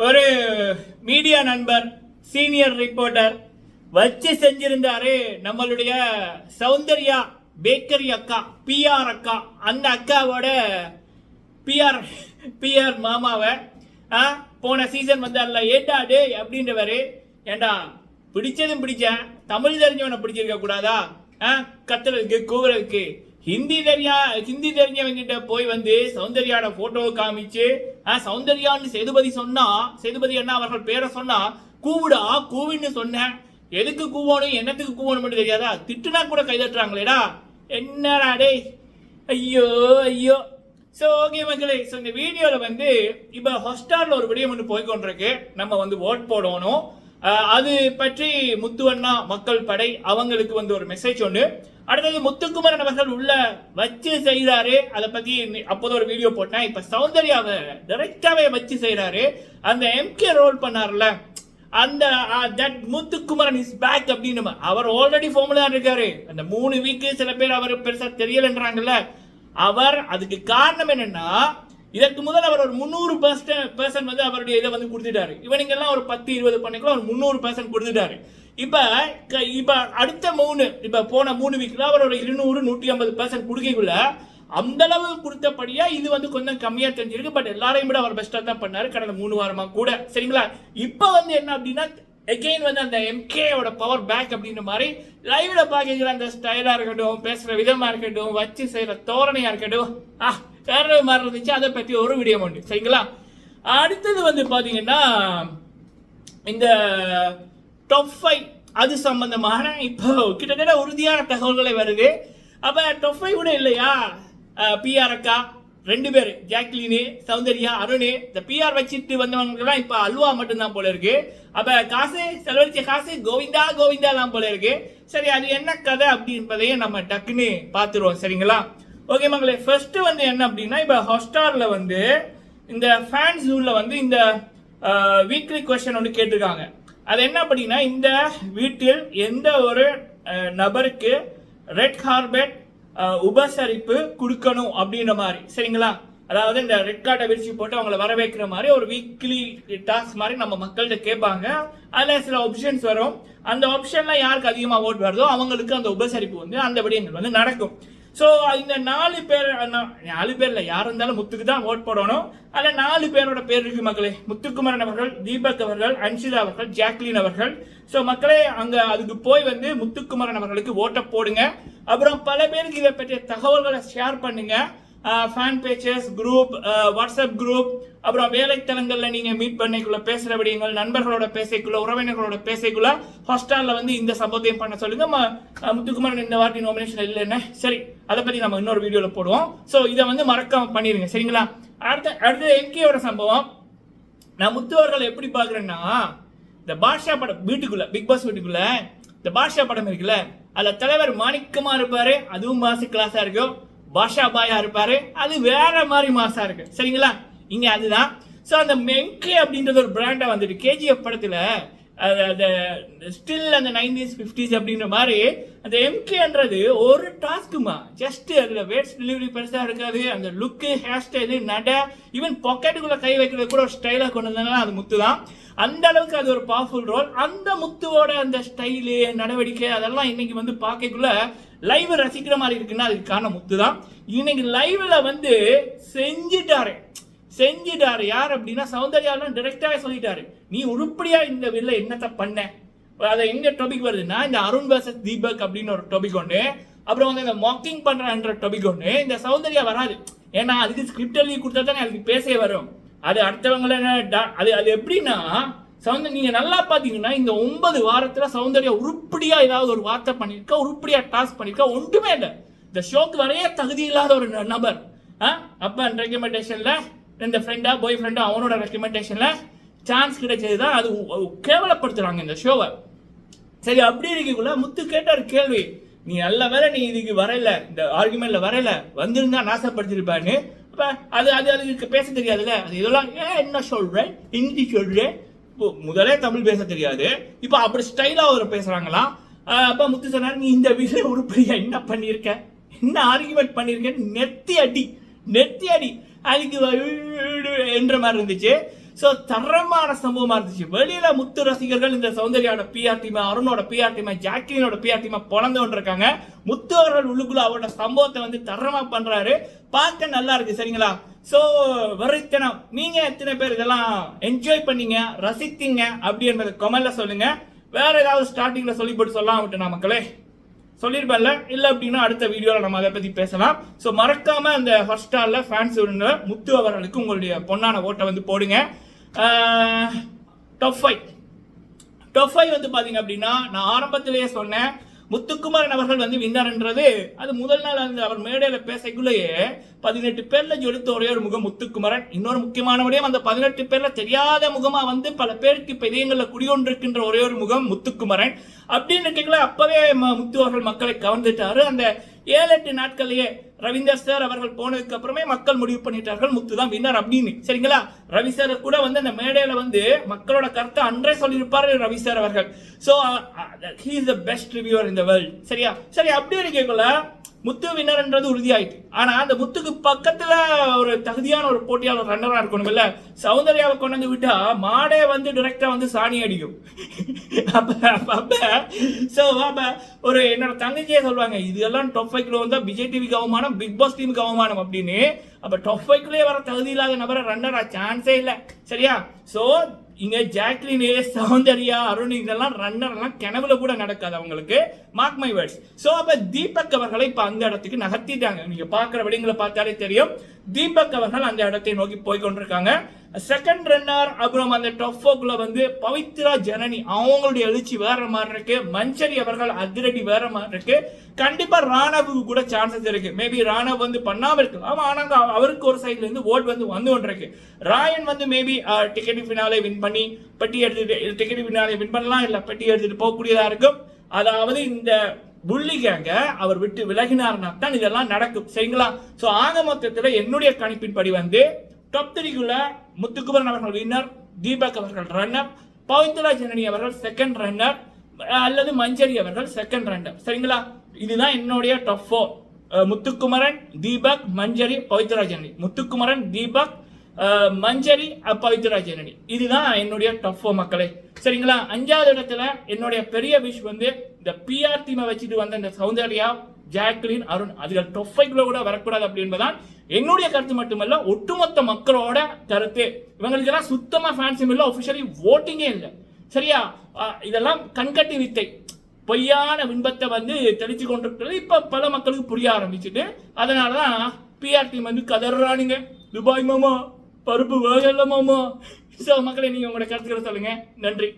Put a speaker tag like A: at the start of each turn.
A: ஒரு மீடியா நண்பர் senior reporter வச்சு செஞ்சிருந்தாரு நம்மளுடைய சௌந்தர்யா பேக்கரி அக்கா பிஆர் அக்கா. அந்த அக்காவோட பிஆர் பிஆர் மாமாவை ஆ போன சீசன் வந்தார்ல ஏட்டாடு அப்படின்றவர் ஏண்டா பிடிச்சதும் பிடிச்சேன் தமிழ் தெரிஞ்சவனை பிடிச்சிருக்க கூடாதா? ஆ கத்துறதுக்கு கூவுறதுக்கு. ஹிந்தி தெரியா ஹிந்தி தெரிஞ்சவங்கிட்ட போய் வந்து சௌந்தர்யாவோட ஃபோட்டோவை காமிச்சு சௌந்தர்யான்னு சேதுபதி சொன்னா சேதுபதி அண்ணா அவர்கள் பேரை சொன்னா கூவுடா கூவின்னு சொன்னேன். எதுக்கு கூவணும் என்னத்துக்கு கூவணும் மட்டும் தெரியாதா? திட்டுனா கூட கைதட்டுறாங்களேடா. என்னடா டே ஐயோ ஐயோ. ஸோ ஓகே மக்களே ஸோ இந்த வீடியோவில் வந்து இப்போ ஹாஸ்டாரில் ஒரு விடியம் ஒன்று போய்கொண்டிருக்கு நம்ம வந்து ஓட் போடணும். அது பற்றி முத்துவண்ணா மக்கள் படை அவங்களுக்கு வந்து ஒரு மெசேஜ் ஒன்று அடுத்தது முத்துக்குமரன் அவர்கள் உள்ள வச்சு செய்கிறாரு அதை பற்றி அப்போது ஒரு வீடியோ போட்டேன். இப்போ சௌந்தர்யாவை டைரெக்டாகவே வச்சு செய்கிறாரு அந்த எம்கே ரோல் பண்ணார்ல. அந்த தட் முத்துக்குமரன் இஸ் பேக் அப்படின்னு நம்ம- அவர் ஆல்ரெடி ஃபார்முலா இருக்காரு. அந்த மூணு வீக்கு சில பேர் அவர் பெருசா தெரியலன்றாங்கல்ல. அவர் அதுக்கு காரணம் என்னன்னா இதற்கு முதல் அவர் ஒரு முந்நூறு பர்சன்ட் வந்து அவருடைய இதை வந்து கொடுத்துட்டாரு. இவனுங்கெல்லாம் ஒரு பத்து இருபது பண்ணிக்கலாம் ஒரு முந்நூறு பர்சன்ட் கொடுத்துட்டாரு. இப்போ க- அடுத்த மூணு இப்போ போன மூணு வீக்கில் அவரோட இருநூறு நூற்றி ஐம்பது பர்சன்ட் கொடுக்கைக்குள்ள அந்த கொடுத்தபடியாக இது வந்து கொஞ்சம் கம்மியாக தெரிஞ்சிருக்கு. பட் எல்லாரையும் விட அவர் பெஸ்ட்டாக தான் பண்ணார். கடந்த மூணு வாரமாக கூட. சரிங்களா? இப்போ வந்து என்ன அப்படின்னா எகெயின் வந்து அந்த எம்கேயோட பவர் பேக் அப்படின்ற மாதிரி லைவ்ல பாக்கிற அந்த ஸ்டைலா இருக்கட்டும் பேசுற விதமா இருக்கட்டும் வச்சு செய்யற தோரணையா இருக்கட்டும் ஆ வேற மாதிரி இருந்துச்சு. அதை பத்தி ஒரு வீடியோ உண்டு. சரிங்களா? அடுத்தது வந்து பாத்தீங்கன்னா இந்த டாப் ஃபைவ் அது சம்பந்தமான இப்போ கிட்டத்தட்ட உறுதியான தகவல்களை வருது. அப்போ டாப் ஃபைவ் கூட இல்லையா? பிஆர் அக்கா ரெண்டு பேர் ஜாக்லினு சௌந்தர்யா அருணு. இந்த பிஆர் வச்சுட்டு வந்தவங்கலாம் இப்போ அல்வா மட்டும்தான் போல இருக்கு. அப்போ காசு செலவழிச்ச காசு கோவிந்தா கோவிந்தா தான் போல இருக்கு. சரி அது என்ன கதை அப்படின்றதையும் நம்ம டக்குன்னு பார்த்துருவோம். சரிங்களா? ஓகே மங்களே ஃபர்ஸ்ட்டு வந்து என்ன அப்படின்னா இப்போ ஹாட்ஸ்டார்ல வந்து இந்த ஃபேன்ஸ் உள்ள வந்து இந்த வீக்லி கொஸ்டின் ஒன்று கேட்டிருக்காங்க. அது என்ன அப்படின்னா இந்த வீட்டில் எந்த ஒரு நபருக்கு ரெட் கார்பெட் உபசரிப்பு கொடுக்கணும் அப்படின்ற மாதிரி. சரிங்களா? அதாவது இந்த ரெட் கார்டை விரிச்சு போட்டு அவங்கள வரவேற்கிற மாதிரி ஒரு வீக்லி டாஸ்க் மாதிரி நம்ம மக்கள்கிட்ட கேட்பாங்க. அதில் சில ஆப்ஷன்ஸ் வரும். அந்த ஆப்ஷன்ல யாருக்கு அதிகமாக ஓட் வருதோ அவங்களுக்கு அந்த உபசரிப்பு வந்து அந்த விடயங்கள் வந்து நடக்கும். ஸோ இந்த நாலு பேர் நாலு பேரில் யார் இருந்தாலும் முத்துக்கு தான் ஓட் போடணும். அதில் நாலு பேரோட பேர் இருக்கு மக்களே. முத்துக்குமரன் அவர்கள் தீபக் அவர்கள் அன்ஷிதா அவர்கள் ஜாக்லின் அவர்கள். ஸோ மக்களே அங்கே அதுக்கு போய் வந்து முத்துக்குமரன் அவர்களுக்கு ஓட்டை போடுங்க. அப்புறம் பல பேருக்கு இதை பற்றிய தகவல்களை ஷேர் பண்ணுங்கள் fan pages group WhatsApp group அப்புறம் வேலைத்தலங்களில் நீங்கள் மீட் பண்ணிக்குள்ள பேசுகிற விடயங்கள் நண்பர்களோட பேசிக்குள்ள உறவினர்களோட பேசிக்குள்ள ஹாஸ்டலில் வந்து இந்த சம்பவத்தையும் பண்ண சொல்லுங்க. ம- முத்துக்குமரன் இந்த வாட்டி நாமினேஷன் இல்லைன்னு. சரி அதை பற்றி நம்ம இன்னொரு வீடியோவில் போடுவோம். ஸோ இதை வந்து மறக்காம பண்ணிடுங்க சரிங்களா? அடுத்த அடுத்து எம்கேயோட சம்பவம். நான் முத்துவர்கள் எப்படி பார்க்குறேன்னா இந்த பாஷா படம் வீட்டுக்குள்ளே பிக் பாஸ் வீட்டுக்குள்ளே இந்த பாஷா படம் இருக்குல்ல அதில் தலைவர் மாணிக்கமாக இருப்பார். அதுவும் மாசு கிளாஸாக இருக்கும் பாஷா பாயா இருப்பாரு. அது வேற மாதிரி மாசா இருக்கு. சரிங்களா? இங்க அதுதான். ஸோ அந்த மெங்கே அப்படின்றது ஒரு பிராண்டா வந்துட்டு கேஜிஎஃப் படத்துல அது அந்த ஸ்டில் அந்த நைன்டீஸ் ஃபிஃப்டிஸ் அப்படின்ற மாதிரி அந்த எம்கேன்றது ஒரு டாஸ்க்குமா ஜஸ்ட் அதில் வேட்ஸ் டெலிவரி பெருசாக இருக்காது. அந்த லுக்கு ஹேர் ஸ்டைலு நட ஈவன் பாக்கெட்டுக்குள்ளே கை வைக்கிறது கூட ஒரு ஸ்டைலாக கொண்டு வந்தாங்கன்னா அது முத்து தான் அந்த அளவுக்கு அது ஒரு பவர்ஃபுல் ரோல் அந்த முத்துவோட அந்த ஸ்டைலு நடவடிக்கை அதெல்லாம் இன்னைக்கு வந்து பார்க்கக்குள்ள லைவ் ரசிக்கிற மாதிரி இருக்குன்னா அதுக்கு காரணம் முத்து தான் இன்னைக்கு லைவ்ல வந்து செஞ்சிட்டாரு. செஞ்சிட்டாரு. யார் அப்படின்னா சௌந்தர்யாலாம் டைரக்டாவே சொல்லிட்டாரு. நீ உருப்படியா இந்த வெளில என்னத்த பண்ண? அது எங்க டாபிக் வருதுன்னா இந்த அருண் வர்சஸ் தீபக் அப்படின்னு ஒரு டாபிக் ஒன்று அப்புறம் வந்து இந்த மாக்கிங் பண்றன்ற டாபிக் ஒன்று இந்த சௌந்தர்யா வராது. ஏன்னா அதுக்கு ஸ்கிரிப்ட் எழுதி கொடுத்தா தானே அதுக்கு பேசவே வரும். அது அடுத்தவங்கள அது அது எப்படின்னா சவுந்தர் நீங்கள் நல்லா பார்த்தீங்கன்னா இந்த ஒன்பது வாரத்தில் சௌந்தர்யா உருப்படியாக ஏதாவது ஒரு வார்த்தை பண்ணியிருக்கா உருப்படியாக டாஸ்க் பண்ணியிருக்கா ஒன்றுமே இல்லை. இந்த ஷோக்கு வரைய தகுதி இல்லாத ஒரு ந- நபர். ஆ? அப்போ அந்த ரெக்கமெண்டேஷனில் இந்த ஃப்ரெண்டா பாய் ஃப்ரெண்டா அவனோட ரெக்கமெண்டேஷனில் சான்ஸ் கிடைச்சது தான் அது கேவலப்படுத்துகிறாங்க இந்த ஷோவை சரி அப்படி இருக்கக்குள்ள முத்து கேட்ட ஒரு கேள்வி. நீ நல்ல வேலை நீ இதுக்கு வரல இந்த ஆர்குமெண்ட்ல வரல வந்திருந்தா நாசப்படுத்திருப்பான்னு. அப்ப அது அது அதுக்கு பேச தெரியாதுல்ல? அது இதெல்லாம் ஏன் என்ன சொல்றேன் ஹிந்தி சொல்றேன் முதலே தமிழ் பேச தெரியாது இப்போ அப்படி ஸ்டைலா அவர் பேசுறாங்களாம் ஆஹ் அப்ப முத்து சொன்னார் நீ இந்த வீட்டுல உருப்படியா என்ன பண்ணியிருக்க என்ன ஆர்குமெண்ட் பண்ணியிருக்க நெத்தி அடி நெத்தி அடி அதுக்கு என்ற மாதிரி இருந்துச்சு ஸோ தரமான சம்பவமா இருந்துச்சு. வெளியில முத்து ரசிகர்கள் இந்த சௌந்தர்யாவோட பிஆர் டீம் அருணோட பிஆர் டீம் ஜாக்லினோட பிஆர் டீம் பிறந்து இருக்காங்க முத்து அவர்கள் உள்ளுக்குள்ள அவரோட சம்பவத்தை வந்து தரமா பண்றாரு. பார்க்க நல்லா இருக்கு சரிங்களா? ஸோ வெறித்தனம். நீங்க எத்தனை பேர் இதெல்லாம் என்ஜாய் பண்ணீங்க ரசித்தீங்க அப்படின்றத கமெண்ட்ல சொல்லுங்க. வேற ஏதாவது ஸ்டார்டிங்ல சொல்லி போட்டு சொல்லலாம் விட்டு நான் மக்களே? சொல்லியிருப்பேன்ல இல்லை அப்படின்னா அடுத்த வீடியோவில் நம்ம அதை பற்றி பேசலாம். ஸோ மறக்காமல் அந்த ஃபர்ஸ்ட் ஸ்டாரில் ஃபேன்ஸ் முத்து அவர்களுக்கு உங்களுடைய பொன்னான ஓட்டை வந்து போடுங்க. டாப் ஃபைவ் டாப் ஃபைவ் வந்து பார்த்தீங்க அப்படின்னா நான் ஆரம்பத்திலேயே சொன்னேன் முத்துக்குமாரன் அவர்கள் வந்து வின்னர்ன்றது அது முதல் நாள் அந்த அவர் மேடையில் பேசக்குள்ளேயே பதினெட்டு பேர்ல ஜொலித்த ஒரே ஒரு முகம் முத்துக்குமரன். இன்னொரு முக்கியமான விடயம் அந்த பதினெட்டு பேர்ல தெரியாத முகமா வந்து பல பேருக்கு இப்ப இதயங்கள்ல குடியொன்றிருக்கின்ற ஒரே ஒரு முகம் முத்துக்குமரன். அப்படின்னு இருக்கீங்களா? அப்பவே ம- முத்து அவர்கள் மக்களை கவர்ந்துட்டாரு. அந்த ஏழு எட்டு நாட்கள்லயே ரவீந்தர் சார் அவர்கள் போனதுக்கு அப்புறமே மக்கள் முடிவு பண்ணிட்டார்கள். முத்து தான் வின்னர் அப்படின்னு. சரிங்களா? ரவி சார் கூட வந்து அந்த மேடையில வந்து மக்களோட கருத்தை அன்றே சொல்லியிருப்பாரு ரவி சார் அவர்கள். So he is the best reviewer இந்த வேர்ல்ட் சரியா? சரி அப்படி இருக்கக்குள்ள முத்து வின்னர்ன்றது உறுதியாயிட்டு. ஆனால் அந்த முத்துக்கு பக்கத்தில் ஒரு தகுதியான ஒரு போட்டியாளர் ரன்னராக இருக்கணும் இல்ல சௌந்தர்யாவை கொண்டு வந்து மாடே வந்து டிரெக்டாக வந்து சாணி அடிக்கும். அப்போ அப்போ ஸோ அப்போ ஒரு என்னோட தங்கச்சியே சொல்லுவாங்க இதெல்லாம் டாப் ஃபைவ்ல வந்தால் விஜய் டிவி அவமானம் பிக் பாஸ் டீமுக்கு அவமானம் அப்படின்னு. அப்போ டாப் ஃபைவ்க்குள்ளே வர தகுதி இல்லாத நபரை ரன்னராக சான்ஸே இல்லை. சரியா? ஸோ இங்க ஜாக்லினே சௌந்தர்யா அருண் இதெல்லாம் ரன்னர் எல்லாம் கிணவுல கூட நடக்காது அவங்களுக்கு. மார்க் மை வேர்ட்ஸ் சோ அப்ப தீபக் அவர்களை இப்ப அந்த இடத்துக்கு நகர்த்திட்டாங்க. நீங்க பாக்குற விடயங்களை பார்த்தாலே தெரியும். தீபக் அவர்கள் அந்த இடத்தை நோக்கி போய் கொண்டிருக்காங்க. செகண்ட் ரன்னர் அப்புறம் அந்த டொஃபோக்குள்ள வந்து பவித்ரா ஜனனி. அவங்களுடைய எழுச்சி வேற மாதிரி இருக்கு. மஞ்சரி அவர்கள் அதிரடி வேற மாதிரி இருக்கு. கண்டிப்பா ராணவுக்கு கூட சான்சஸ் இருக்கு. மேபி ராணவ் வந்து பண்ணாம இருக்கலாம். ஆனா அவருக்கு ஒரு சைட்ல இருந்து ஓட் வந்து வந்து கொண்டிருக்கு ராயன் வந்து மேபி டிக்கெட் ஃபினாலே வின் பண்ணி பெட்டி எடுத்துட்டு டிக்கெட் ஃபினாலே வின் பண்ணலாம். இல்ல பெட்டி எடுத்துட்டு போகக்கூடியதா இருக்கும். அதாவது இந்த புள்ளி கேங்க அவர் விட்டு விலகினார்னா தான் இதெல்லாம் நடக்கும். சரிங்களா? சோ ஆக மொத்தத்துல என்னுடைய கணிப்பின்படி வந்து டாப் த்ரீக்குள்ள முத்துக்குமரன் அவர்கள் வின்னர் தீபக் அவர்கள் ரன்னர் பவித்ரா ஜனனி அவர்கள் செகண்ட் ரன்னர் அல்லது மஞ்சரி அவர்கள் செகண்ட் ரன்னர் சரிங்களா? இதுதான் என்னுடைய டாப் ஃபோர் முத்துக்குமரன் தீபக் மஞ்சரி பவித்ரா ஜனனி. முத்துக்குமரன் தீபக் மஞ்சரி அஹ், பவித்ரா ஜனனி. இதுதான் என்னுடைய டாப் ஃபோர் மக்களே. சரிங்களா? அஞ்சாவது இடத்துல என்னுடைய பெரிய விஷ் வந்து இந்த பிஆர் டீமை வச்சுட்டு வந்த இந்த சௌந்தர்யா ஜாக்லின் அருண் அதுகள் டொஃபைக்குள்ள கூட வரக்கூடாது அப்படி என்பதான் என்னுடைய கருத்து மட்டுமல்ல ஒட்டுமொத்த மக்களோட கருத்து. இவங்களுக்கெல்லாம் சுத்தமா ஃபேன்ஸும் இல்லை ஒஃபிஷியலி ஓட்டிங்கே இல்லை. சரியா? இதெல்லாம் கண்கட்டி வித்தை. பொய்யான பின்பத்தை வந்து தெளிச்சு கொண்டிருக்கிறது இப்போ பல மக்களுக்கு புரிய ஆரம்பிச்சுட்டு அதனாலதான் பிஆர் டீம் வந்து கதறானுங்க. துபாய் மாமா பருப்பு வேகல மாமா. ஸோ மக்களை நீங்கள் உங்களோட கருத்துக்களை சொல்லுங்க. நன்றி.